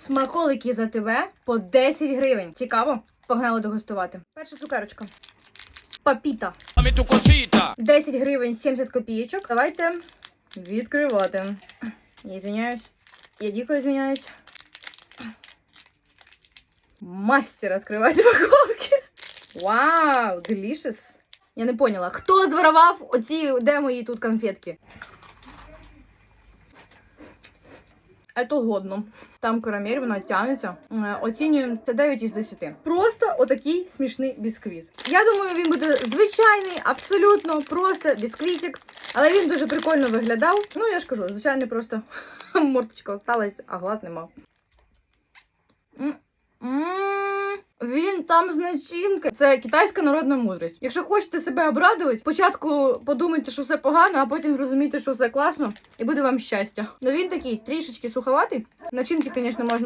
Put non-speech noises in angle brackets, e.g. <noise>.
Смаколики за ТВ по 10 гривень. Цікаво? Погнали дегустувати. Перша цукерочка. Папіта. Dame 10 гривень 70 копійочок. Давайте відкривати. Я звиняюсь. Я дико звиняюсь. Мастер відкривати упаковки. Вау, delicious. Я не поняла, хто зворував оці, де мої тут конфетки? Это годно. Там карамель, вона тягнеться. Е, Оцінюємо це 9 із 10. Просто отакий смішний бісквіт. Я думаю, він буде звичайний, абсолютно просто бісквітик. Але він дуже прикольно виглядав. Ну, я ж кажу, звичайно, просто <laughs> морточка осталась, а глаз нема. Там з начинки. Це китайська народна мудрість. Якщо хочете себе обрадувати, спочатку подумайте, що все погано, а потім зрозумійте, що все класно, і буде вам щастя. Ну він такий трішечки суховатий. Начинки, звісно, можна